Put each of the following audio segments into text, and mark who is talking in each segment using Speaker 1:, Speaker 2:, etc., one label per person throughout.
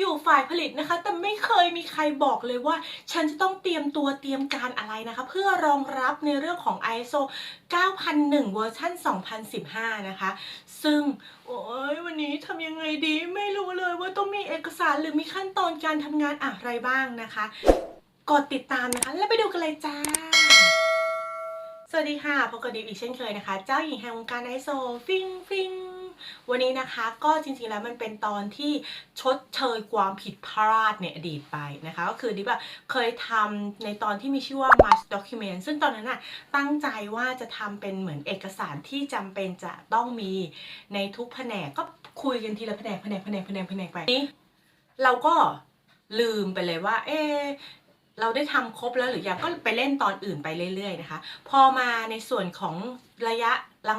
Speaker 1: อยู่ฝ่ายผลิตนะคะ แต่ไม่เคยมีใครบอกเลยว่า ฉันจะต้องเตรียมตัวเตรียมการอะไรนะคะ เพื่อรองรับในเรื่องของ ISO 9001 เวอร์ชัน2015 นะคะ ซึ่งโอ้ยวันนี้ทำยังไงดีไม่รู้เลยว่าต้องมีเอกสารหรือมีขั้นตอนการทำงานอะไรบ้างนะคะ กดติดตามนะคะ แล้วไปดูกันเลยจ้าสวัสดีค่ะพบกับดิฟอีกเช่นเคยนะคะ เจ้าหญิงแห่งวงการไอโซฟิงฟิง วันนี้นะคะก็จริงๆแล้วมันเป็นตอนที่ชดเชยความผิดพลาดในอดีตไปนะคะ ก็คือดิฟอะเคยทำในตอนที่มีชื่อว่า Mass Document ซึ่งตอนนั้นอะตั้งใจว่าจะทำเป็นเหมือนเอกสารที่จำเป็นจะต้องมีในทุกแผนกก็คุยกันทีละแผนกแผนกแผนกแผนกแผนกไปนี่เราก็ลืมไปเลยว่า เอ๊ เราได้ทำครบแล้วหรือยังก็ไปเล่นตอนอื่นไปเรื่อยๆนะคะ พอมาในส่วนของระยะ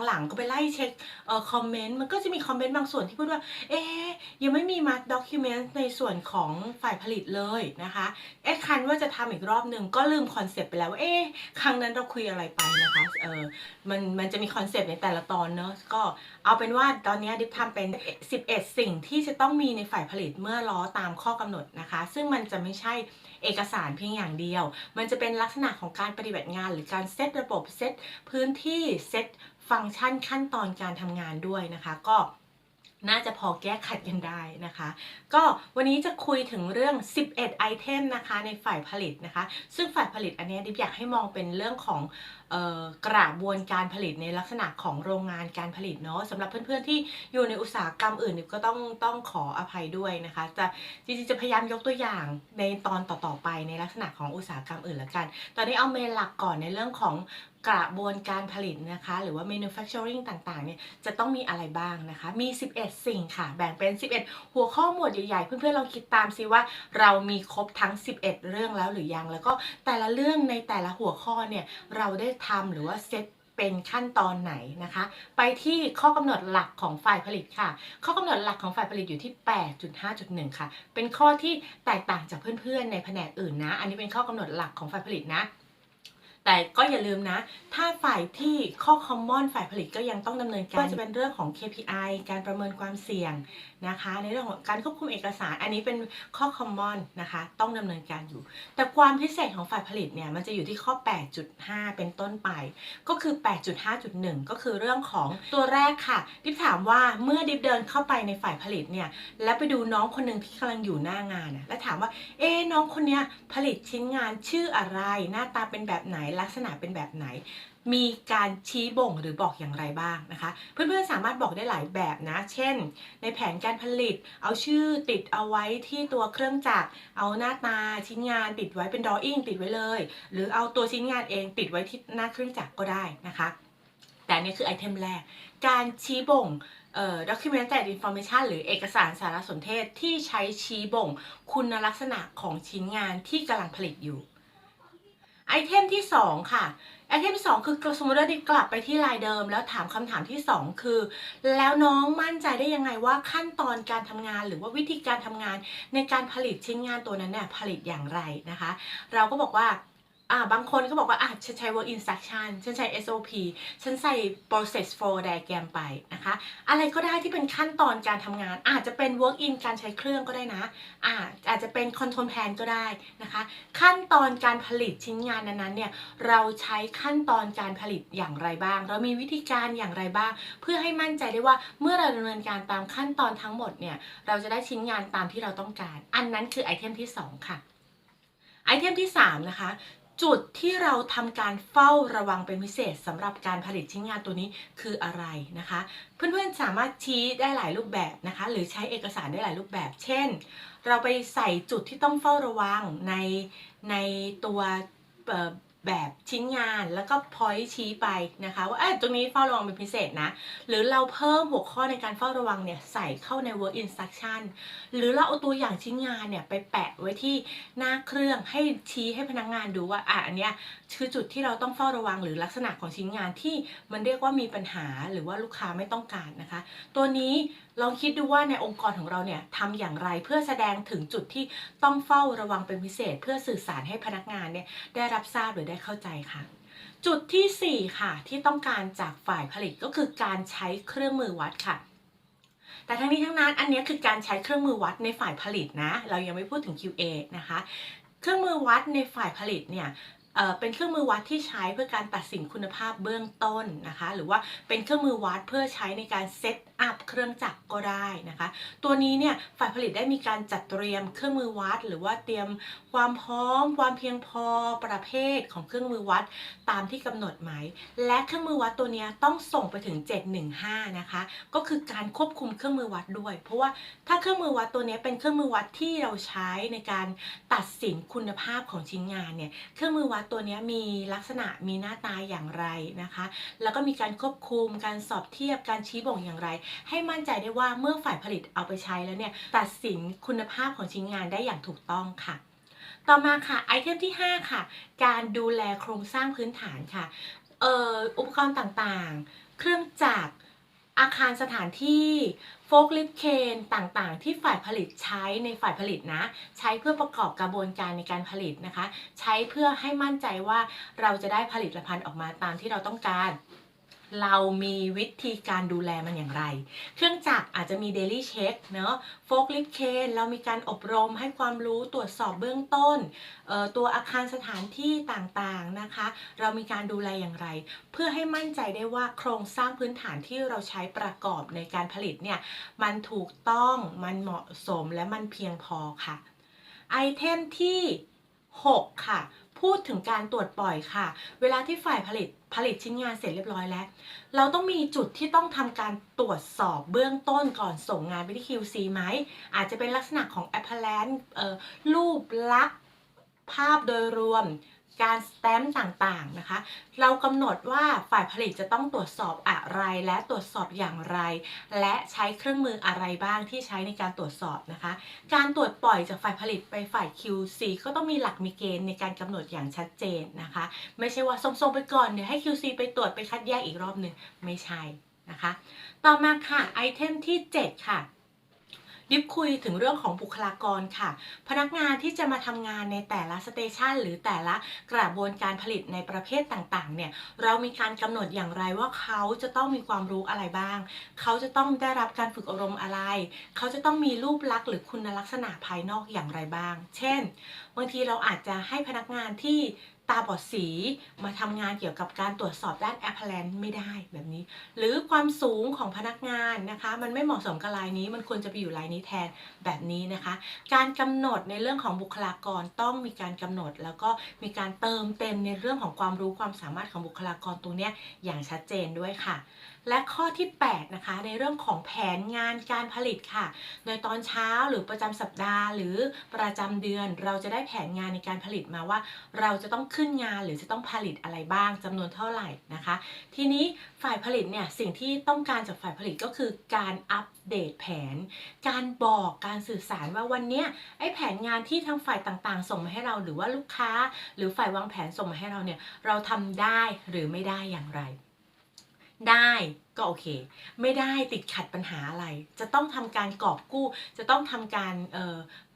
Speaker 1: หลังๆ ก็ไปไล่เช็คเอ่อคอมเมนต์มันก็จะมีคอมเมนต์บางส่วนที่พูดว่า เอ๊ะยังไม่มีมาด็อกิเมนต์ในส่วนของฝ่ายผลิตเลยนะคะเอ๊ะคันว่าจะทำอีกรอบหนึ่งก็ลืมคอนเซปต์ไปแล้วว่าเอ๊ะครั้งนั้นเราคุยอะไรไปนะคะเออมันมันจะมีคอนเซปต์ในแต่ละตอนเนอะก็เอาเป็นว่าตอนนี้ดิฟทำเป็น 11 สิ่งที่จะต้องมีในฝ่ายผลิตเมื่อล้อตามข้อกำหนดนะคะ ซึ่งมันจะไม่ใช่ เอกสารเพียงอย่างเดียว มันจะเป็นลักษณะของการปฏิบัติงาน หรือการเซตระบบเซตพื้นที่เซตฟังก์ชันขั้นตอนการทำงานด้วยนะคะ ก็ น่าจะพอแก้ขัดกันได้นะคะ ก็วันนี้จะคุยถึงเรื่อง 11 ไอเทมนะคะในฝ่ายผลิตนะคะ ซึ่งฝ่ายผลิตอันนี้ดิบอยากให้มองเป็นเรื่องของออกระบวนการผลิตในลักษณะของโรงงานการผลิตเนาะสำหรับเพื่อนๆที่อยู่ในอุตสาหกรรมอื่นก็ต้องต้องขออภัยด้วยนะคะ จะจริงๆจะพยายามยกตัวอย่างในตอนต่อๆไปในลักษณะของอุตสาหกรรมอื่นละกัน ตอนนี้เอาเมนหลักก่อนในเรื่องของ กระบวนการผลิตนะคะ หรือว่า manufacturing ต่างๆเนี่ยจะต้องมีอะไรบ้างนะคะ มี 11 สิ่งค่ะ แบ่งเป็น 11 หัวข้อหมวดใหญ่ๆ เพื่อนๆลองคิดตามซิว่าเรามีครบทั้ง 11 เรื่องแล้วหรือยัง แล้วก็แต่ละเรื่องในแต่ละหัวข้อเนี่ยเราได้ทำหรือว่าเซตเป็นขั้นตอนไหนนะคะ ไปที่ข้อกำหนดหลักของฝ่ายผลิตค่ะ ข้อกำหนดหลักของฝ่ายผลิตอยู่ที่ 8.5.1 ค่ะ เป็นข้อที่แตกต่างจากเพื่อนๆ ในแผนกอื่นนะ อันนี้เป็นข้อกำหนดหลักของฝ่ายผลิตนะ แต่ก็อย่าลืมนะ ถ้าฝ่ายที่ข้อ common ฝ่ายผลิตก็ยังต้องดำเนินการก็จะเป็นเรื่องของ KPI การประเมินความเสี่ยงนะคะ ในเรื่องของการควบคุมเอกสาร อันนี้เป็นข้อ common นะคะ ต้องดำเนินการอยู่ แต่ความพิเศษของฝ่ายผลิตเนี่ยมันจะอยู่ที่ข้อ 8.5 เป็นต้นไป ก็คือ 8.5.1 ก็คือเรื่องของตัวแรกค่ะ ดิฟถามว่าเมื่อดิฟเดินเข้าไปในฝ่ายผลิตเนี่ยแล้วไปดูน้องคนหนึ่งที่กำลังอยู่หน้างานนะแล้วถามว่าเอ๊น้องคนเนี้ยผลิตชิ้นงานชื่ออะไรหน้าตาเป็นแบบไหนลักษณะเป็นแบบไหน มีการชี้บ่งหรือบอกอย่างไรบ้างนะคะ เพื่อนๆสามารถบอกได้หลายแบบนะ เช่น ในแผนการผลิต เอาชื่อติดเอาไว้ที่ตัวเครื่องจักร เอาหน้าตาชิ้นงานติดไว้เป็น drawing ติดไว้เลย หรือเอาตัวชิ้นงานเองติดไว้ที่หน้าเครื่องจักรก็ได้นะคะ แต่นนี่คือไอเทมแรก การชี้บ่งเอ่อ documented information หรือเอกสารสารสนเทศที่ใช้ชี้บ่ง คุณลักษณะของชิ้นงานที่กำลังผลิตอยู่ ไอเทมที่ 2 ค่ะไอเทมที่2คือสมมติว่าดิกลับไปที่ลายเดิม แล้วถามคำถามที่ 2 คือ แล้วน้องมั่นใจได้ยังไงว่าขั้นตอนการทำงาน หรือว่าวิธีการทำงานในการผลิตชิ้นงานตัวนั้นเนี่ยผลิตอย่างไรนะคะ เราก็บอกว่า อ่าบางคนก็บอกว่าอะฉันใช้ work instruction ฉันใช้ SOP ฉันใส่ process flow diagram ไปนะคะ อะไรก็ได้ที่เป็นขั้นตอนการทำงาน อาจจะเป็น work in การใช้เครื่องก็ได้นะอาอาจจะเป็น control plan ก็ได้นะคะ ขั้นตอนการผลิตชิ้นงานนั้นๆเนี่ยเราใช้ขั้นตอนการผลิตอย่างไรบ้าง เรามีวิธีการอย่างไรบ้าง เพื่อให้มั่นใจได้ว่าเมื่อเราดำเนินการตามขั้นตอนทั้งหมดเนี่ยเราจะได้ชิ้นงานตามที่เราต้องการ อันนั้นคือไอเทมที่สองค่ะไอเทมที่สามนะคะ จุดที่เราทำการเฝ้าระวังเป็นพิเศษสำหรับการผลิตชิ้นงานตัวนี้คืออะไรนะคะ เพื่อนๆสามารถชี้ได้หลายรูปแบบนะคะ หรือใช้เอกสารได้หลายรูปแบบ เช่น เราไปใส่จุดที่ต้องเฝ้าระวังในในตัว แบบชิ้นงานแล้วก็พอยชี้ไปนะคะว่าเอ้ตรงนี้เฝ้าระวังเป็นพิเศษนะ หรือเราเพิ่มหัวข้อในการเฝ้าระวังเนี่ยใส่เข้าใน work instruction หรือเราเอาตัวอย่างชิ้นงานเนี่ยไปแปะไว้ที่หน้าเครื่องให้ชี้ให้พนักงานดูว่าอะอันเนี้ยคือจุดที่เราต้องเฝ้าระวังหรือลักษณะของชิ้นงานที่มันเรียกว่ามีปัญหาหรือว่าลูกค้าไม่ต้องการนะคะ ตัวนี้ลองคิดดูว่าในองค์กรของเราเนี่ยทำอย่างไรเพื่อแสดงถึงจุดที่ต้องเฝ้าระวังเป็นพิเศษ เพื่อสื่อสารให้พนักงานเนี่ยได้รับทราบหรือได้เข้าใจค่ะจุดทีสี่ 4 ค่ะ ที่ต้องการจากฝ่ายผลิตก็คือการใช้เครื่องมือวัดค่ะ แต่ทั้งนี้ทั้งนั้นอันนี้คือการใช้เครื่องมือวัดในฝ่ายผลิตนะ เรายังไม่พูดถึง QA นะคะ เครื่องมือวัดในฝ่ายผลิตเนี่ยเป็นเครื่องมือวัดที่ใช้เพื่อการตัดสินคุณภาพเบื้องต้นนะคะ หรือว่าเป็นเครื่องมือวัดเพื่อใช้ในการเซต อัพเครื่องจักรก็ได้นะคะ ตัวนี้เนี่ยฝ่ายผลิตได้มีการจัดเตรียมเครื่องมือวัด หรือว่าเตรียมความพร้อม ความเพียงพอประเภทของเครื่องมือวัดตามที่กำหนดไหมและเครื่องมือวัดตัวนี้ต้องส่งไปถึง 715 นะคะ ก็คือการควบคุมเครื่องมือวัดด้วย เพราะว่าถ้าเครื่องมือวัดตัวนี้เป็นเครื่องมือวัดที่เราใช้ในการตัดสินคุณภาพของชิ้นงานเนี่ยเครื่องมือวัดตัวนี้มีลักษณะมีหน้าตาอย่างไรนะคะ แล้วก็มีการควบคุมการสอบเทียบการชี้บ่งอย่างไรให้มั่นใจได้ว่าเมื่อฝ่ายผลิตเอาไปใช้แล้วเนี่ยตัดสินคุณภาพของชิ้นงานได้อย่างถูกต้องค่ะต่อมาค่ะไอเทมที่ 5 ค่ะ การดูแลโครงสร้างพื้นฐานค่ะเอ่ออุปกรณ์ต่างๆ เครื่องจักรอาคารสถานที่โฟกลิฟเคนต่างๆ ที่ฝ่ายผลิตใช้ในฝ่ายผลิตนะ ใช้เพื่อประกอบกระบวนการในการผลิตนะคะ ใช้เพื่อให้มั่นใจว่าเราจะได้ผลิตภัณฑ์ออกมาตามที่เราต้องการ เรามีวิธีการดูแลมันอย่างไร เครื่องจักรอาจจะมี daily check เนอะโฟกลิฟเคนเรามีการอบรมให้ความรู้ตรวจสอบเบื้องต้น ตัวอาคารสถานที่ต่างๆนะคะ เรามีการดูแลอย่างไร เพื่อให้มั่นใจได้ว่าโครงสร้างพื้นฐานที่เราใช้ประกอบในการผลิตเนี่ย มันถูกต้องมันเหมาะสมและมันเพียงพอค่ะไอเทมที่ 6 ค่ะ พูดถึงการตรวจปล่อยค่ะ เวลาที่ฝ่ายผลิต ผลิตชิ้นงานเสร็จเรียบร้อยแล้ว เราต้องมีจุดที่ต้องทำการตรวจสอบเบื้องต้นก่อนส่งงานไปที่ QC ไหม อาจจะเป็นลักษณะของ apparent เอ่อรูปลักษณ์ภาพโดยรวม การสแตมป์ต่างๆนะคะ เรากำหนดว่าฝ่ายผลิตจะต้องตรวจสอบอะไรและตรวจสอบอย่างไร และใช้เครื่องมืออะไรบ้างที่ใช้ในการตรวจสอบนะคะ การตรวจปล่อยจากฝ่ายผลิตไปฝ่าย QC ก็ต้องมีหลักมีเกณฑ์ในการกำหนดอย่างชัดเจนนะคะ ไม่ใช่ว่าส่งๆไปก่อนเดี๋ยวให้ QC ไปตรวจไปคัดแยกอีกรอบหนึ่งไม่ใช่นะคะ ต่อมาค่ะไอเทมที่ 7 ค่ะ ดิฟคุยถึงเรื่องของบุคลากรค่ะ พนักงานที่จะมาทำงานในแต่ละสเตชันหรือแต่ละกระบวนการผลิตในประเภทต่างๆ เนี่ยเรามีการกำหนดอย่างไรว่าเขาจะต้องมีความรู้อะไรบ้าง เขาจะต้องได้รับการฝึกอบรมอะไร เขาจะต้องมีรูปลักษณ์หรือคุณลักษณะภายนอกอย่างไรบ้าง เช่น บางทีเราอาจจะให้พนักงานที่ ตาบอดสีมาทำงานเกี่ยวกับการตรวจสอบด้าน a p p a r a n ไม่ได้แบบนี้ หรือความสูงของพนักงานนะคะ มันไม่เหมาะสมกับลายนี้ มันควรจะไปอยู่ลายนี้แทนแบบนี้นะคะ การกำหนดในเรื่องของบุคลากรต้องมีการกำหนด แล้วก็มีการเติมเต็มในเรื่องของความรู้ความสามารถของบุคลากรตรงนี้อย่างชัดเจนด้วยค่ะ และข้อที่ 8 นะคะ ในเรื่องของแผนงานการผลิตค่ะ โดยตอนเช้าหรือประจำสัปดาห์ หรือประจำเดือน เราจะได้แผนงานในการผลิตมาว่า เราจะต้องขึ้นงานหรือจะต้องผลิตอะไรบ้างจำนวนเท่าไหร่นะคะ ทีนี้ฝ่ายผลิตเนี่ยสิ่งที่ต้องการจากฝ่ายผลิตก็คือการอัปเดตแผน การบอกการสื่อสารว่าวันนี้ไอ้แผนงานที่ทางฝ่ายต่างๆ ส่งมาให้เราหรือว่าลูกค้า หรือฝ่ายวางแผนส่งมาให้เราเนี่ยเราทำได้หรือไม่ได้อย่างไร ได้ก็โอเค ไม่ได้ติดขัดปัญหาอะไร จะต้องทำการกอบกู้ จะต้องทำการ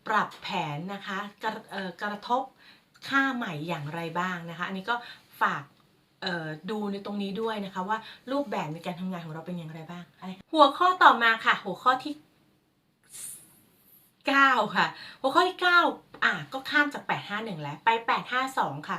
Speaker 1: ปรับแผนนะคะกระกระทบค่าใหม่อย่างไรบ้างนะคะ อันนี้ก็ฝากดูในตรงนี้ด้วยนะคะว่ารูปแบบในการทำงานของเราเป็นอย่างไรบ้าง หัวข้อต่อมาค่ะ หัวข้อที่ 9 ค่ะ หัวข้อที่ 9 อะก็ข้ามจาก 851 แล้วไป 852 ค่ะ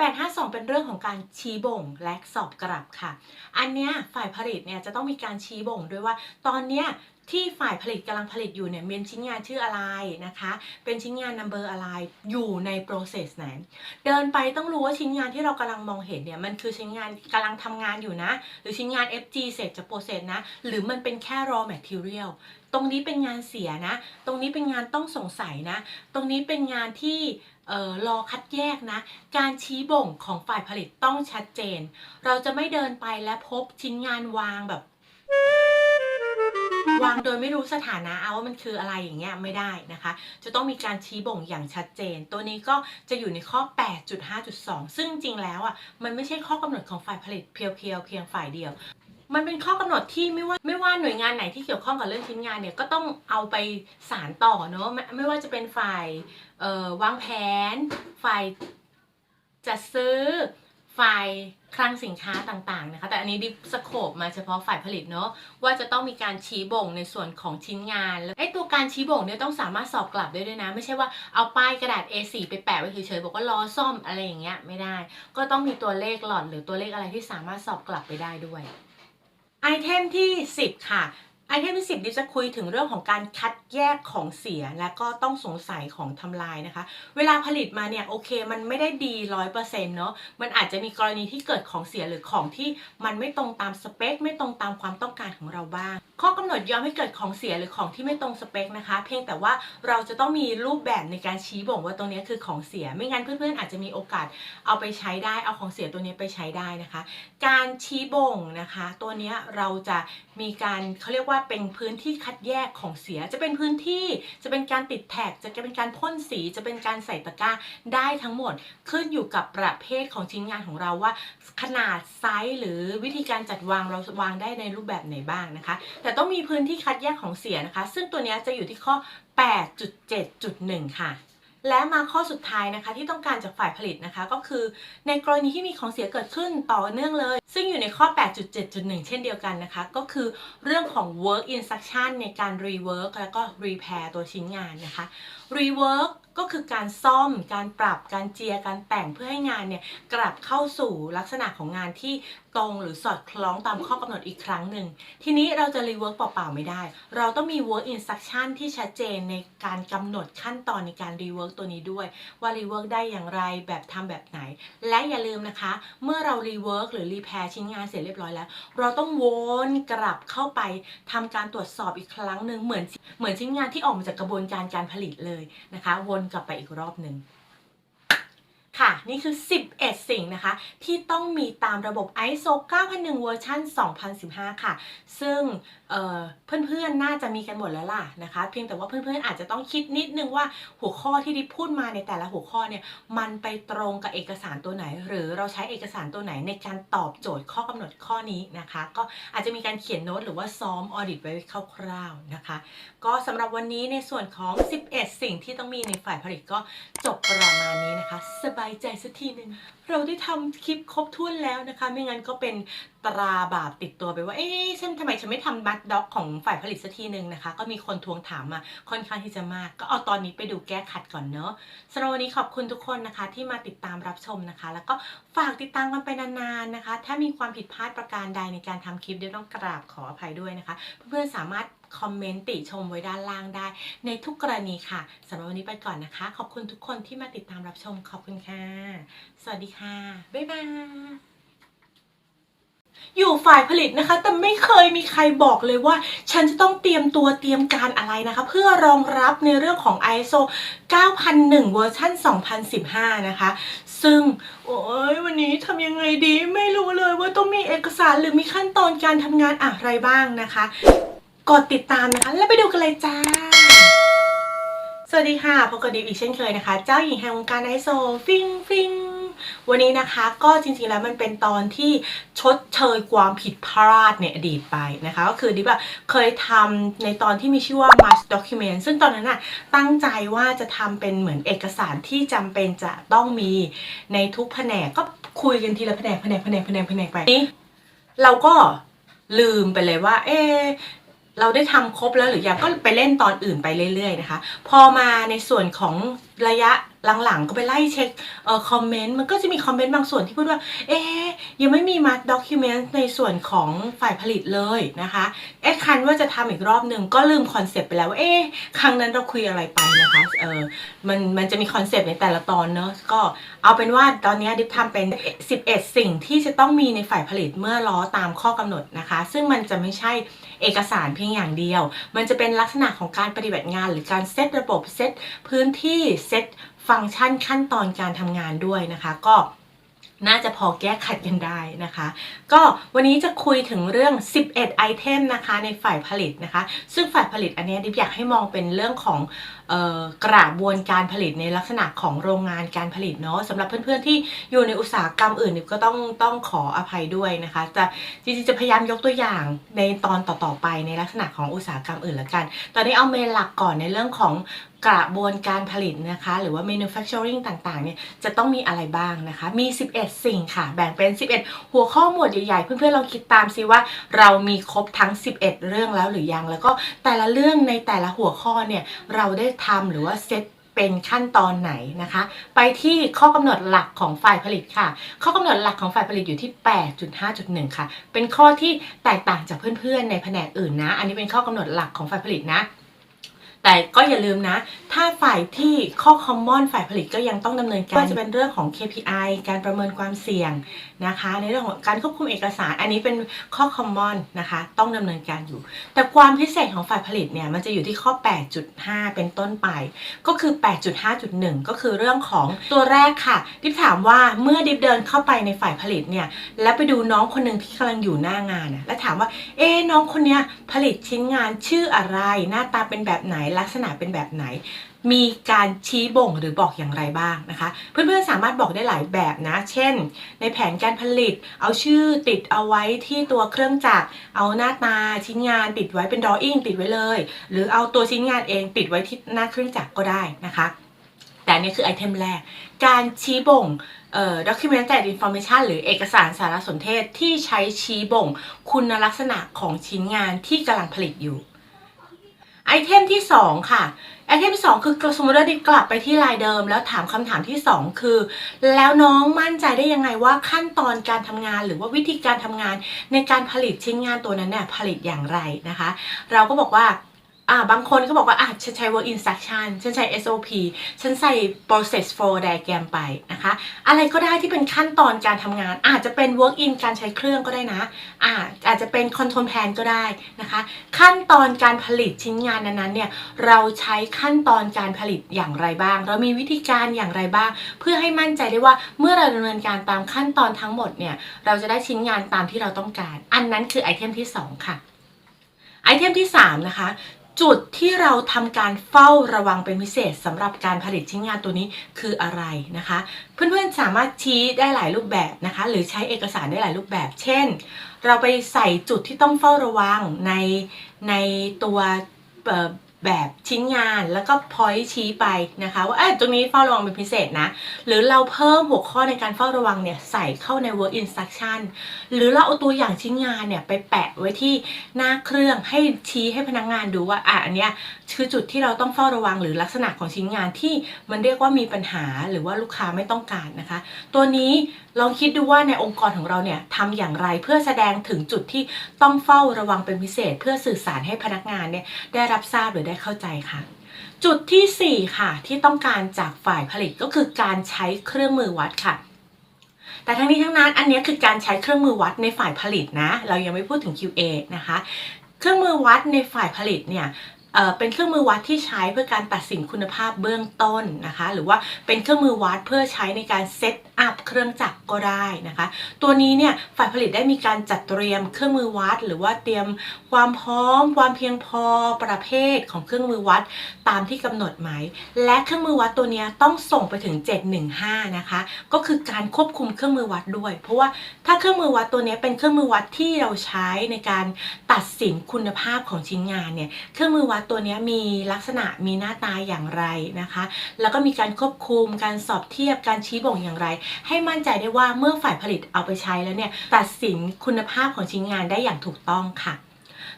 Speaker 1: 852 เป็นเรื่องของการชี้บ่งและสอบกลับค่ะ อันเนี้ยฝ่ายผลิตเนี่ยจะต้องมีการชี้บ่งด้วยว่า ตอนเนี้ยที่ฝ่ายผลิตกำลังผลิตอยู่เนี่ยเป็นชิ้นงานชื่ออะไรนะคะ เป็นชิ้นงาน number อะไรอยู่ใน process ไหน เดินไปต้องรู้ว่าชิ้นงานที่เรากำลังมองเห็นเนี่ยมันคือชิ้นงานกำลังทำงานอยู่นะ หรือชิ้นงาน FG เสร็จจาก process นะ หรือมันเป็นแค่ raw material รงนี้เป็นงานเสียนะ ตรงนี้เป็นงานต้องสงสัยนะ ตรงนี้เป็นงานที่เออรอคัดแยกนะ การชี้บ่งของฝ่ายผลิตต้องชัดเจน เราจะไม่เดินไปและพบชิ้นงานวางแบบ วางโดยไม่รู้สถานะเอาว่ามันคืออะไรอย่างเงี้ยไม่ได้นะคะ จะต้องมีการชี้บ่งอย่างชัดเจน ตัวนี้ก็จะอยู่ในข้อ 8.5.2 ซึ่งจริงแล้วอะมันไม่ใช่ข้อกำหนดของฝ่ายผลิตเพียวๆเพียงฝ่ายเดียว มันเป็นข้อกำหนดที่ไม่ว่าไม่ว่าหน่วยงานไหนที่เกี่ยวข้องกับเรื่องชิ้นงานเนี่ยก็ต้องเอาไปสารต่อเนอะไมไม่ว่าจะเป็นฝ่ายวางแผน ฝ่ายจัดซื้อฝ่ายคลังสินค้าต่างๆนะคะแต่อันนี้ดิสโคปมาเฉพาะฝ่ายผลิตเนาะว่าจะต้องมีการชี้บ่งในส่วนของชิ้นงานแล้วไอ้ตัวการชี้บ่งเนี่ยต้องสามารถสอบกลับได้ด้วยนะ ไม่ใช่ว่าเอาป้ายกระดาษ A4 ไปแปะไว้เฉยๆบอกว่ารอซ่อมอะไรอย่างเงี้ยไม่ได้ ก็ต้องมีตัวเลขหลอดหรือตัวเลขอะไรที่สามารถสอบกลับไปได้ด้วย ไอเทมที่ 10 ค่ะไอเทมที่10ดิจะคุยถึงเรื่องของการคัดแยกของเสียและก็ต้องสงสัยของทำลายนะคะ เวลาผลิตมาเนี่ยโอเค มันไม่ได้ดีร้อยเปอร์เซ็นต์เนาะมันอาจจะมีกรณีที่เกิดของเสียหรือของที่มันไม่ตรงตามสเปค ไม่ตรงตามความต้องการของเราบ้างข้อกำหนดยอมให้เกิดของเสียหรือของที่ไม่ตรงสเปคนะคะ เพียงแต่ว่าเราจะต้องมีรูปแบบในการชี้บ่งว่าตรงนี้คือของเสีย ไม่งั้นเพื่อนๆอาจจะมีโอกาสเอาไปใช้ได้ เอาของเสียตัวนี้ไปใช้ได้นะคะ การชี้บ่งนะคะ ตัวนี้เราจะมีการเขาเรียกว่าเป็นพื้นที่คัดแยกของเสีย จะเป็นพื้นที่จะเป็นการติดแท็กจะเป็นการพ่นสีจะเป็นการใส่ตะกร้าได้ทั้งหมด ขึ้นอยู่กับประเภทของชิ้นงานของเราว่า ขนาดไซส์หรือวิธีการจัดวางเราวางได้ในรูปแบบไหนบ้างนะคะแต่ต้องมีพื้นที่คัดแยกของเสียนะคะ ซึ่งตัวนี้จะอยู่ที่ข้อ 8.7.1 ค่ะ และมาข้อสุดท้ายนะคะ ที่ต้องการจากฝ่ายผลิตนะคะ ก็คือในกรณีที่มีของเสียเกิดขึ้นต่อเนื่องเลย ซึ่งอยู่ในข้อ 8.7.1 เช่นเดียวกันนะคะ ก็คือเรื่องของ work instruction ในการ rework แล้วก็ repair ตัวชิ้นงานนะคะ rework ก็คือการซ่อม การปรับ การเจียการแต่งเพื่อให้งานเนี่ยกลับเข้าสู่ลักษณะของงานที่ตรงหรือสอดคล้องตามข้อกำหนดอีกครั้งหนึ่ง ทีนี้เราจะ rework เปล่าๆไม่ได้ เราต้องมี work instruction ที่ชัดเจนในการกำหนดขั้นตอนในการ rework ตัวนี้ด้วย ว่า rework ได้อย่างไรแบบทำแบบไหน และอย่าลืมนะคะ เมื่อเรา rework หรือ repair ชิ้นงานเสร็จเรียบร้อยแล้ว เราต้องวนกลับเข้าไปทำการตรวจสอบอีกครั้งหนึ่งเหมือนเหมือนชิ้นงานที่ออกมาจากกระบวนการการผลิตเลยนะคะวนกลับไปอีกรอบหนึ่ง ค่ะ นี่คือ 11 สิ่งนะคะ ที่ต้องมีตามระบบ ISO 9001 เวอร์ชัน2015 ค่ะ ซึ่งเเพื่อนๆ น่าจะมีกันหมดแล้วล่ะนะคะ เพียงแต่ว่าเพื่อนๆ อาจจะต้องคิดนิดนึงว่าหัวข้อที่ดิพูดมาในแต่ละหัวข้อเนี่ย มันไปตรงกับเอกสารตัวไหน หรือเราใช้เอกสารตัวไหนในการตอบโจทย์ข้อกำหนดข้อนี้นะคะ ก็อาจจะมีการเขียนโน้ตหรือว่าซ้อมออดิตไว้คร่าวๆนะคะ ก็สำหรับวันนี้ในส่วนของ 11 สิ่งที่ต้องมีในฝ่ายผลิตก็จบประมาณนี้นะคะสบายใจสักทีหนึ่งเราได้ทำคลิปครบถ้วนแล้วนะคะ ไม่งั้นก็เป็นตราบาปติดตัวไปว่า เอ๊ะฉันทำไมฉันไม่ทำบัตด็อกของฝ่ายผลิตสักทีหนึ่งนะคะ ก็มีคนทวงถามมาค่อนข้างที่จะมาก ก็เอาตอนนี้ไปดูแก้ขัดก่อนเนาะสำหรับวันนี้ขอบคุณทุกคนนะคะ ที่มาติดตามรับชมนะคะ แล้วก็ฝากติดตามกันไปนานๆนะคะ ถ้ามีความผิดพลาดประการใดในการทำคลิปเดี๋ยวต้องกราบขออภัยด้วยนะคะ เพื่อนๆสามารถ คอมเมนต์ติชมไว้ด้านล่างได้ ในทุกกรณีค่ะสำหรับวันนี้ไปก่อนนะคะ ขอบคุณทุกคนที่มาติดตามรับชมขอบคุณค่ะ สวัสดีค่ะ บ๊ายบายอยู่ฝ่ายผลิตนะคะ แต่ไม่เคยมีใครบอกเลยว่า ฉันจะต้องเตรียมตัวเตรียมการอะไรนะคะ เพื่อรองรับในเรื่องของ ISO 9001 เวอร์ชัน2015 นะคะ ซึ่ง โอ้ยวันนี้ทำยังไงดีไม่รู้เลยว่าต้องมีเอกสารหรือมีขั้นตอนการทำงานอะไรบ้างนะคะ กดติดตามนะคะ แล้วไปดูกันเลยจ้า สวัสดีค่ะพบกับดิวอีกเช่นเคยนะคะ เจ้าหญิงแห่งวงการไอโซฟิงฟิงวันนี้นะคะก็จริงๆแล้วมันเป็นตอนที่ชดเชยความผิดพลาดในอดีตไปนะคะ ก็คือดิบเคยทำในตอนที่มีชื่อว่า Mass Document ซึ่งตอนนั้นอะตั้งใจว่าจะทำเป็นเหมือนเอกสารที่จำเป็นจะต้องมีในทุกแผนกก็คุยกันทีละแผนกแผนกแผนกแผนกแผนกไปนี่เราก็ลืมไปเลยว่า เอ๊ เราได้ทำครบแล้วหรือยังก็ไปเล่นตอนอื่นไปเรื่อยๆนะคะ พอมาในส่วนของระยะหลังๆ ก็ไปไล่เช็คเอ่อคอมเมนต์มันก็จะมีคอมเมนต์บางส่วนที่พูดว่า เอ๊ะยังไม่มีมาด็อกิเมนต์ในส่วนของฝ่ายผลิตเลยนะคะเอ๊ะคันว่าจะทำอีกรอบหนึ่งก็ลืมคอนเซปต์ไปแล้วว่าเอ๊ะครั้งนั้นเราคุยอะไรไปนะคะเออมันมันจะมีคอนเซปต์ในแต่ละตอนเนอะก็เอาเป็นว่าตอนนี้ดิฟทำเป็น 11 สิ่งที่จะต้องมีในฝ่ายผลิตเมื่อล้อตามข้อกำหนดนะคะ ซึ่งมันจะไม่ใช่ เอกสารเพียงอย่างเดียว มันจะเป็นลักษณะของการปฏิบัติงาน หรือการเซตระบบเซตพื้นที่เซตฟังก์ชันขั้นตอนการทำงานด้วยนะคะ ก็ น่าจะพอแก้ขัดกันได้นะคะ ก็วันนี้จะคุยถึงเรื่อง 11 ไอเทมนะคะในฝ่ายผลิตนะคะ ซึ่งฝ่ายผลิตอันนี้ดิบอยากให้มองเป็นเรื่องของออกระบวนการผลิตในลักษณะของโรงงานการผลิตเนาะสำหรับเพื่อนๆที่อยู่ในอุตสาหกรรมอื่นเนี่ยก็ต้องต้องขออภัยด้วยนะคะ จะจริงๆจะพยายามยกตัวอย่างในตอนต่อๆไปในลักษณะของอุตสาหกรรมอื่นละกัน ตอนนี้เอาเมนหลักก่อนในเรื่องของ กระบวนการผลิตนะคะ หรือว่า manufacturing ต่างๆ เนี่ยจะต้องมีอะไรบ้างนะคะ มี 11 สิ่งค่ะ แบ่งเป็น 11 หัวข้อหมวดใหญ่ๆ เพื่อนๆลองคิดตามซิว่าเรามีครบทั้ง 11 เรื่องแล้วหรือยัง แล้วก็แต่ละเรื่องในแต่ละหัวข้อเนี่ยเราได้ทำหรือว่าเซตเป็นขั้นตอนไหนนะคะ ไปที่ข้อกำหนดหลักของฝ่ายผลิตค่ะ ข้อกำหนดหลักของฝ่ายผลิตอยู่ที่ 8.5.1 ค่ะ เป็นข้อที่แตกต่างจากเพื่อนๆ ในแผนกอื่นนะ อันนี้เป็นข้อกำหนดหลักของฝ่ายผลิตนะ แต่ก็อย่าลืมนะ ถ้าฝ่ายที่ข้อ common ฝ่ายผลิตก็ยังต้องดำเนินการก็จะเป็นเรื่องของ KPI การประเมินความเสี่ยงนะคะ ในเรื่องของการควบคุมเอกสาร อันนี้เป็นข้อ common นะคะ ต้องดำเนินการอยู่ แต่ความพิเศษของฝ่ายผลิตเนี่ยมันจะอยู่ที่ข้อ 8.5 เป็นต้นไป ก็คือ 8.5.1 ก็คือเรื่องของตัวแรกค่ะ ดิบถามว่าเมื่อดิบเดินเข้าไปในฝ่ายผลิตเนี่ยแล้วไปดูน้องคนหนึ่งที่กำลังอยู่หน้างานน่ะแล้วถามว่าเอ๊ะน้องคนเนี้ยผลิตชิ้นงานชื่ออะไร หน้าตาเป็นแบบไหนลักษณะเป็นแบบไหน มีการชี้บ่งหรือบอกอย่างไรบ้างนะคะ เพื่อนๆสามารถบอกได้หลายแบบนะ เช่น ในแผนการผลิต เอาชื่อติดเอาไว้ที่ตัวเครื่องจักร เอาหน้าตาชิ้นงานติดไว้เป็น drawing ติดไว้เลย หรือเอาตัวชิ้นงานเองติดไว้ที่หน้าเครื่องจักรก็ได้นะคะแต่นนี่คือไอเทมแรก การชี้บ่งเอ่อ documented information หรือเอกสารสารสนเทศที่ใช้ชี้บ่ง คุณลักษณะของชิ้นงานที่กำลังผลิตอยู่ ไอเทมที่ 2 ค่ะไอเทมที่2คือสมมติว่าดิกลับไปที่ลายเดิม แล้วถามคำถามที่ 2 คือ แล้วน้องมั่นใจได้ยังไงว่าขั้นตอนการทำงาน หรือว่าวิธีการทำงานในการผลิตชิ้นงานตัวนั้นเนี่ยผลิตอย่างไรนะคะ เราก็บอกว่า อ่าบางคนก็บอกว่าอะฉันใช้ work instruction ฉันใช้ SOP ฉันใส่ process flow diagram ไปนะคะ อะไรก็ได้ที่เป็นขั้นตอนการทำงาน อาจจะเป็น work in การใช้เครื่องก็ได้นะอ่าอาจจะเป็น control plan ก็ได้นะคะ ขั้นตอนการผลิตชิ้นงานนั้นๆเนี่ยเราใช้ขั้นตอนการผลิตอย่างไรบ้าง เรามีวิธีการอย่างไรบ้าง เพื่อให้มั่นใจได้ว่าเมื่อเราดำเนินการตามขั้นตอนทั้งหมดเนี่ยเราจะได้ชิ้นงานตามที่เราต้องการ อันนั้นคือไอเทมที่สองค่ะไอเทมที่สามนะคะ จุดที่เราทำการเฝ้าระวังเป็นพิเศษสำหรับการผลิตชิ้นงานตัวนี้คืออะไรนะคะ เพื่อนๆสามารถชี้ได้หลายรูปแบบนะคะ หรือใช้เอกสารได้หลายรูปแบบ เช่น เราไปใส่จุดที่ต้องเฝ้าระวังในในตัว แบบชิ้นงานแล้วก็พอยชี้ไปนะคะ ว่าเอ้ยตรงนี้เฝ้าระวังเป็นพิเศษนะ หรือเราเพิ่มหัวข้อในการเฝ้าระวังเนี่ยใส่เข้าใน work instruction หรือเราเอาตัวอย่างชิ้นงานเนี่ยไปแปะไว้ที่หน้าเครื่องให้ชี้ให้พนักงานดูว่าอะอันเนี้ยคือจุดที่เราต้องเฝ้าระวังหรือลักษณะของชิ้นงานที่มันเรียกว่ามีปัญหาหรือว่าลูกค้าไม่ต้องการนะคะ ตัวนี้ลองคิดดูว่าในองค์กรของเราเนี่ยทำอย่างไรเพื่อแสดงถึงจุดที่ต้องเฝ้าระวังเป็นพิเศษ เพื่อสื่อสารให้พนักงานเนี่ยได้รับทราบหรือได้เข้าใจค่ะ จุดที่ 4 ค่ะ ที่ต้องการจากฝ่ายผลิตก็คือการใช้เครื่องมือวัดค่ะ แต่ทั้งนี้ทั้งนั้นอันนี้คือการใช้เครื่องมือวัดในฝ่ายผลิตนะ เรายังไม่พูดถึง QA นะคะ เครื่องมือวัดในฝ่ายผลิตเนี่ย เป็นเครื่องมือวัดที่ใช้เพื่อการตัดสินคุณภาพเบื้องต้นนะคะ หรือว่าเป็นเครื่องมือวัดเพื่อใช้ในการเซตอัพเครื่องจักรก็ได้นะคะ ตัวนี้เนี่ยฝ่ายผลิตได้มีการจัดเตรียมเครื่องมือวัด หรือว่าเตรียมความพร้อม ความเพียงพอประเภทของเครื่องมือวัดตามที่กำหนดไหมและเครื่องมือวัดตัวนี้ต้องส่งไปถึง 715 นะคะ ก็คือการควบคุมเครื่องมือวัดด้วย เพราะว่าถ้าเครื่องมือวัดตัวนี้เป็นเครื่องมือวัดที่เราใช้ในการตัดสินคุณภาพของชิ้นงานเนี่ยเครื่องมือวัดตัวนี้มีลักษณะมีหน้าตาอย่างไรนะคะ แล้วก็มีการควบคุมการสอบเทียบการชี้บ่งอย่างไร ให้มั่นใจได้ว่าเมื่อฝ่ายผลิตเอาไปใช้แล้วเนี่ยตัดสินคุณภาพของชิ้นงานได้อย่างถูกต้องค่ะ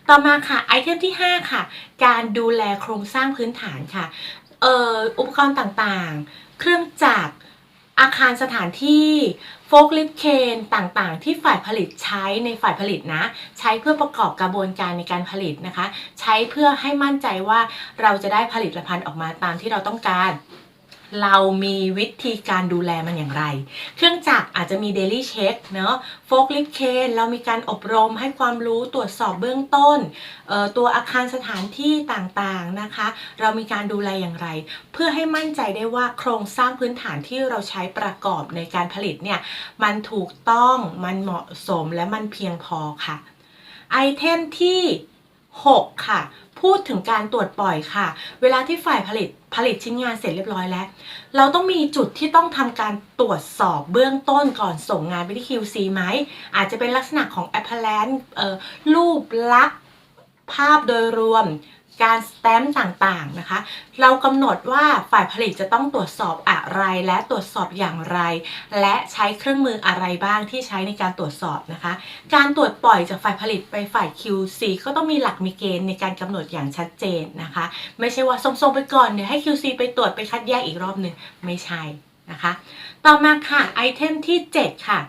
Speaker 1: ต่อมาค่ะไอเทมที่ 5 ค่ะ การดูแลโครงสร้างพื้นฐานค่ะเอ่ออุปกรณ์ต่างๆ เครื่องจักร อาคารสถานที่โฟกลิฟเคนต่างๆ ที่ฝ่ายผลิตใช้ในฝ่ายผลิตนะ ใช้เพื่อประกอบกระบวนการในการผลิตนะคะ ใช้เพื่อให้มั่นใจว่าเราจะได้ผลิตภัณฑ์ออกมาตามที่เราต้องการ เรามีวิธีการดูแลมันอย่างไร เครื่องจักรอาจจะมี daily check เนาะโฟกลิฟเคนเรามีการอบรมให้ความรู้ตรวจสอบเบื้องต้น ตัวอาคารสถานที่ต่างๆนะคะ เรามีการดูแลอย่างไร เพื่อให้มั่นใจได้ว่าโครงสร้างพื้นฐานที่เราใช้ประกอบในการผลิตเนี่ยมันถูกต้องมันเหมาะสมและมันเพียงพอค่ะ ไอเทมที่ 6 ค่ะ พูดถึงการตรวจปล่อยค่ะ เวลาที่ฝ่ายผลิตผลิตชิ้นงานเสร็จเรียบร้อยแล้ว เราต้องมีจุดที่ต้องทำการตรวจสอบเบื้องต้นก่อนส่งงานไปที่ QC ไหม อาจจะเป็นลักษณะของ apparent เอ่อรูปลักษณ์ภาพโดยรวม การสแตมป์ต่างๆนะคะ เรากำหนดว่าฝ่ายผลิตจะต้องตรวจสอบอะไรและตรวจสอบอย่างไร และใช้เครื่องมืออะไรบ้างที่ใช้ในการตรวจสอบนะคะ การตรวจปล่อยจากฝ่ายผลิตไปฝ่าย QC ก็ต้องมีหลักมีเกณฑ์ในการกำหนดอย่างชัดเจนนะคะ ไม่ใช่ว่าส่งๆไปก่อนเดี๋ยวให้ QC ไปตรวจไปคัดแยกอีกรอบหนึ่งไม่ใช่นะคะ ต่อมาค่ะไอเทมที่ 7 ค่ะ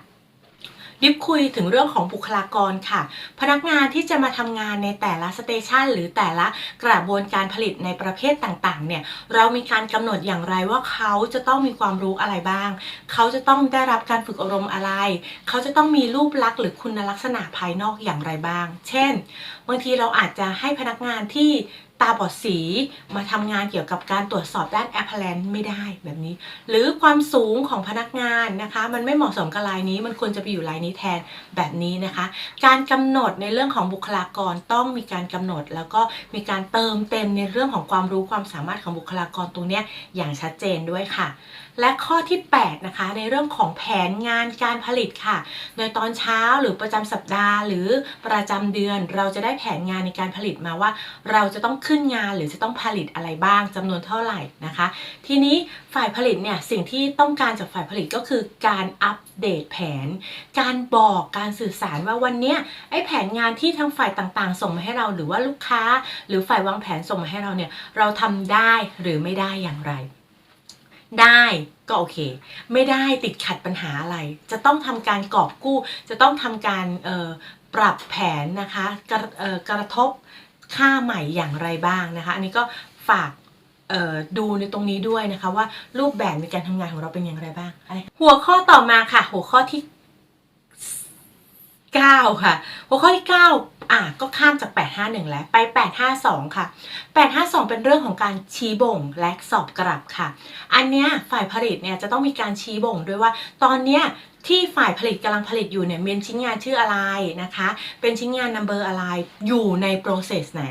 Speaker 1: ดิฟคุยถึงเรื่องของบุคลากรค่ะ พนักงานที่จะมาทำงานในแต่ละสเตชันหรือแต่ละกระบวนการผลิตในประเภทต่างๆ เนี่ย เรามีการกำหนดอย่างไรว่าเขาจะต้องมีความรู้อะไรบ้าง เขาจะต้องได้รับการฝึกอบรมอะไร เขาจะต้องมีรูปลักษณ์หรือคุณลักษณะภายนอกอย่างไรบ้าง เช่น บางทีเราอาจจะให้พนักงานที่ตาบอดสีมาทำงานเกี่ยวกับการตรวจสอบด้านแอปเปิลไม่ได้แบบนี้ หรือความสูงของพนักงานนะคะ มันไม่เหมาะสมกับลายนี้ มันควรจะไปอยู่ลายนี้แทนแบบนี้นะคะ การกำหนดในเรื่องของบุคลากรต้องมีการกำหนด แล้วก็มีการเติมเต็มในเรื่องของความรู้ความสามารถของบุคลากรตรงนี้อย่างชัดเจนด้วยค่ะ และข้อที่8นะคะในเรื่องของแผนงานการผลิตค่ะ โดยตอนเช้าหรือประจำสัปดาห์ หรือประจำเดือน เราจะได้แผนงานในการผลิตมาว่า เราจะต้องขึ้นงานหรือจะต้องผลิตอะไรบ้างจำนวนเท่าไหร่นะคะ ทีนี้ฝ่ายผลิตเนี่ยสิ่งที่ต้องการจากฝ่ายผลิตก็คือการอัปเดตแผน การบอกการสื่อสารว่าวันนี้ไอ้แผนงานที่ทางฝ่ายต่างๆ ส่งมาให้เราหรือว่าลูกค้า หรือฝ่ายวางแผนส่งมาให้เราเนี่ยเราทำได้หรือไม่ได้อย่างไร ได้ก็โอเค ไม่ได้ติดขัดปัญหาอะไร จะต้องทำการกอบกู้ จะต้องทำการปรับแผนนะคะกระกระทบค่าใหม่อย่างไรบ้างนะคะ อันนี้ก็ฝากดูในตรงนี้ด้วยนะคะว่ารูปแบบในการทำงานของเราเป็นอย่างไรบ้างอะไรหัวข้อต่อมาค่ะ หัวข้อที่ 9 ค่ะ หัวข้อที่ 9 อะก็ข้ามจาก 851 แล้วไป 852 ค่ะ 852 เป็นเรื่องของการชี้บ่งและสอบกลับค่ะ อันเนี้ยฝ่ายผลิตเนี่ยจะต้องมีการชี้บ่งด้วยว่า ตอนเนี้ย ที่ฝ่ายผลิตกำลังผลิตอยู่เนี่ยเป็นชิ้นงานชื่ออะไรนะคะ เป็นชิ้นงาน number อะไรอยู่ใน process ไหน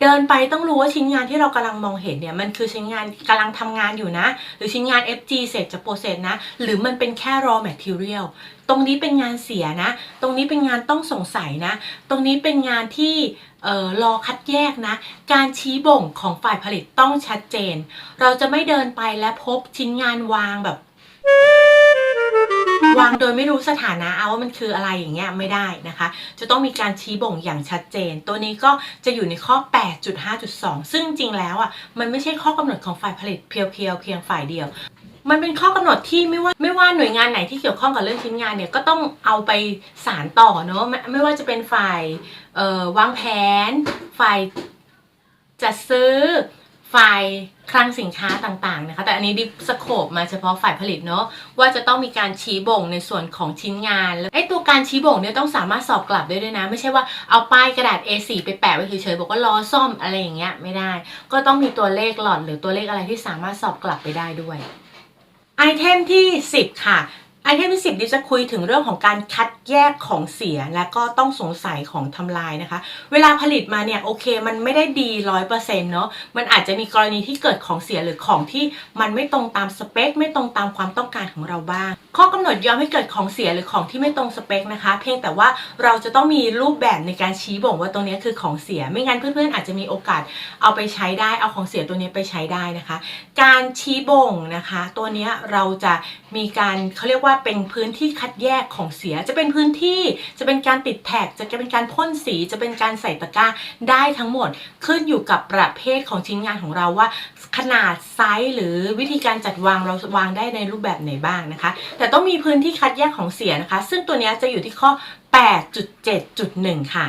Speaker 1: เดินไปต้องรู้ว่าชิ้นงานที่เรากำลังมองเห็นเนี่ยมันคือชิ้นงานกำลังทำงานอยู่นะ หรือชิ้นงาน FG เสร็จจาก process นะ หรือมันเป็นแค่ raw material ตรงนี้เป็นงานเสียนะ ตรงนี้เป็นงานต้องสงสัยนะ ตรงนี้เป็นงานที่เอ่อรอคัดแยกนะ การชี้บ่งของฝ่ายผลิตต้องชัดเจน เราจะไม่เดินไปและพบชิ้นงานวางแบบ วางโดยไม่รู้สถานะเอาว่ามันคืออะไรอย่างเงี้ยไม่ได้นะคะ จะต้องมีการชี้บ่งอย่างชัดเจน ตัวนี้ก็จะอยู่ในข้อ 8.5.2 ซึ่งจริงแล้วอะมันไม่ใช่ข้อกำหนดของฝ่ายผลิตเพียวๆเพียงฝ่ายเดียว มันเป็นข้อกำหนดที่ไม่ว่าไม่ว่าหน่วยงานไหนที่เกี่ยวข้องกับเรื่องชิ้นงานเนี่ยก็ต้องเอาไปสารต่อเนอะไม่ไม่ว่าจะเป็นฝ่ายวางแผน ฝ่ายจัดซื้อ ฝ่ายคลังสินค้าต่างๆนะคะ แต่อันนี้ดิสโคปมาเฉพาะฝ่ายผลิตเนาะว่าจะต้องมีการชี้บ่งในส่วนของชิ้นงาน แล้วไอ้ตัวการชี้บ่งเนี่ยต้องสามารถสอบกลับได้ด้วยนะ ไม่ใช่ว่าเอาป้ายกระดาษ A4 ไปแปะไว้เฉยๆบอกว่ารอซ่อมอะไรอย่างเงี้ยไม่ได้ ก็ต้องมีตัวเลขหลอดหรือตัวเลขอะไรที่สามารถสอบกลับไปได้ด้วยไอเทมที่ 10 ค่ะ ไอเทมที่10ดิจะคุยถึงเรื่องของการคัดแยกของเสียและก็ต้องสงสัยของทำลายนะคะ เวลาผลิตมาเนี่ยโอเค มันไม่ได้ดีร้อยเปอร์เซ็นต์เนาะมันอาจจะมีกรณีที่เกิดของเสียหรือของที่มันไม่ตรงตามสเปค ไม่ตรงตามความต้องการของเราบ้าง ข้อกำหนดยอมให้เกิดของเสียหรือของที่ไม่ตรงสเปคนะคะ เพียงแต่ว่าเราจะต้องมีรูปแบบในการชี้บ่งว่าตรงนี้คือของเสีย ไม่งั้นเพื่อนๆอาจจะมีโอกาสเอาไปใช้ได้เอาของเสียตัวนี้ไปใช้ได้นะคะ การชี้บ่งนะคะ ตัวนี้เราจะมีการเขาเรียกว่าเป็นพื้นที่คัดแยกของเสีย จะเป็นพื้นที่จะเป็นการติดแท็ก จะเป็นการพ่นสีจะเป็นการใส่ตะกร้าได้ทั้งหมดขึ้นอยู่กับประเภทของชิ้นงานของเราว่า ขนาดไซส์หรือวิธีการจัดวางเราวางได้ในรูปแบบไหนบ้างนะคะ แต่ต้องมีพื้นที่คัดแยกของเสียนะคะ ซึ่งตัวนี้จะอยู่ที่ข้อ 8.7.1 ค่ะ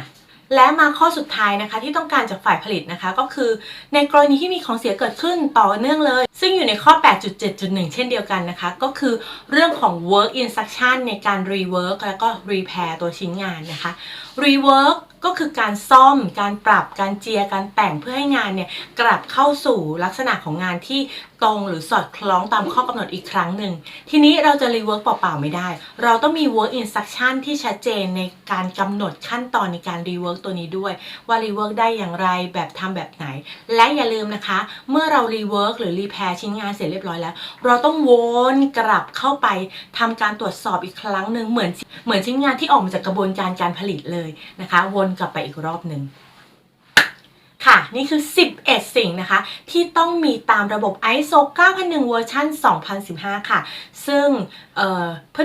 Speaker 1: และมาข้อสุดท้ายนะคะ ที่ต้องการจากฝ่ายผลิตนะคะ ก็คือในกรณีที่มีของเสียเกิดขึ้นต่อเนื่องเลย ซึ่งอยู่ในข้อ 8.7.1 เช่นเดียวกันนะคะ ก็คือเรื่องของ work instruction ในการ rework แล้วก็ repair ตัวชิ้นงานนะคะ rework ก็คือการซ่อม การปรับ การเจีย การแต่งเพื่อให้งานเนี่ยกลับเข้าสู่ลักษณะของงานที่ ตรงหรือสอดคล้องตามข้อกำหนดอีกครั้งหนึ่ง ทีนี้เราจะรีเวิร์กเปล่าๆไม่ได้ เราต้องมี work instruction ที่ชัดเจนในการกำหนดขั้นตอนในการรีเวิร์กตัวนี้ด้วย ว่ารีเวิร์กได้อย่างไรแบบทำแบบไหน และอย่าลืมนะคะ เมื่อเรารีเวิร์กหรือรีแพร์ชิ้นงานเสร็จเรียบร้อยแล้ว เราต้องวนกลับเข้าไปทำการตรวจสอบอีกครั้งหนึ่งเหมือนเหมือนชิ้นงานที่ออกมาจากกระบวนการการผลิตเลยนะคะ วนกลับไปอีกรอบหนึ่ง ค่ะ นี่คือ 11 สิ่งนะคะ ที่ต้องมีตามระบบ ISO 9001 เวอร์ชัน2015 ค่ะ ซึ่ง เ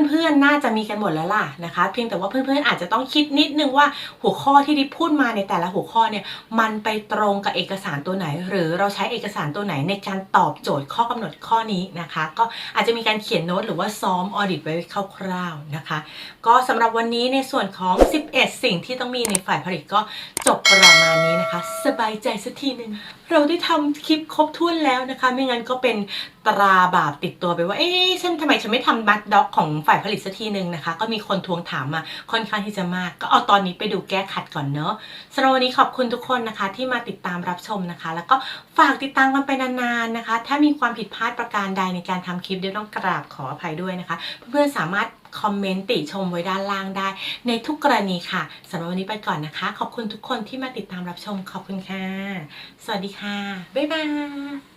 Speaker 1: เพื่อนๆ น่าจะมีกันหมดแล้วล่ะนะคะ เพียงแต่ว่าเพื่อนๆ อาจจะต้องคิดนิดนึงว่าหัวข้อที่ดิพูดมาในแต่ละหัวข้อเนี่ย มันไปตรงกับเอกสารตัวไหน หรือเราใช้เอกสารตัวไหนในการตอบโจทย์ข้อกำหนดข้อนี้นะคะ ก็อาจจะมีการเขียนโน้ตหรือว่าซ้อมออดิตไว้คร่าวๆนะคะ ก็สำหรับวันนี้ในส่วนของ 11 สิ่งที่ต้องมีในฝ่ายผลิตก็จบประมาณนี้นะคะ สบายใจสักทีหนึ่งเราได้ทำคลิปครบถ้วนแล้วนะคะ ไม่งั้นก็เป็น ตราบาปติดตัวไปว่า เอ๊ะฉันทำไมฉันไม่ทำบัตด็อกของฝ่ายผลิตสักทีหนึ่งนะคะ ก็มีคนทวงถามมาค่อนข้างที่จะมาก ก็เอาตอนนี้ไปดูแก้ขัดก่อนเนอะสำหรับวันนี้ขอบคุณทุกคนนะคะ ที่มาติดตามรับชมนะคะ แล้วก็ฝากติดตามกันไปนานๆนะคะ ถ้ามีความผิดพลาดประการใดในการทำคลิปเดี๋ยวต้องกราบขออภัยด้วยนะคะ เพื่อนๆสามารถคอมเมนต์ติชมไว้ด้านล่างได้ ในทุกกรณีค่ะสำหรับวันนี้ไปก่อนนะคะ ขอบคุณทุกคนที่มาติดตามรับชมขอบคุณค่ะ สวัสดีค่ะ บ๊ายบาย